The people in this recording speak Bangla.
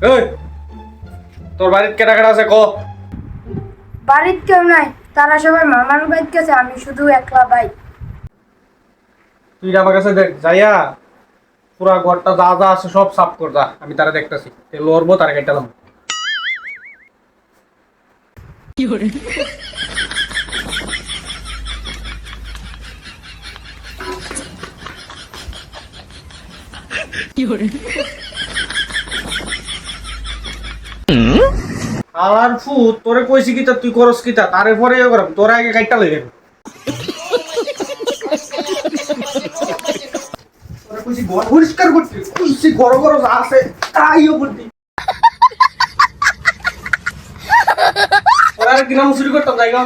এই তোর বাড়িতে কেটা কেটা আছে ক? বাড়ির কেউ নাই তারা সবাই মামার বাড়িতে গেছে আমি শুধু একলা ভাই তুই আমার কাছে দেখ যাইয়া পুরা ঘরটা যা যা আছে সব সাফ কর যা আমি তারা দেখতেছি। লড়বো তারা কেটালাম আর ফু তোরে কইছি কি তুই করস কি তারে পরে ইয়ে করাম তোরা আগে কাইটা লইবেন তোরে কইছি পরিষ্কার করতে, কইছি গড় যা আছে তাইও করতে ওরা গ্রাম শুরু করতাম জায়গা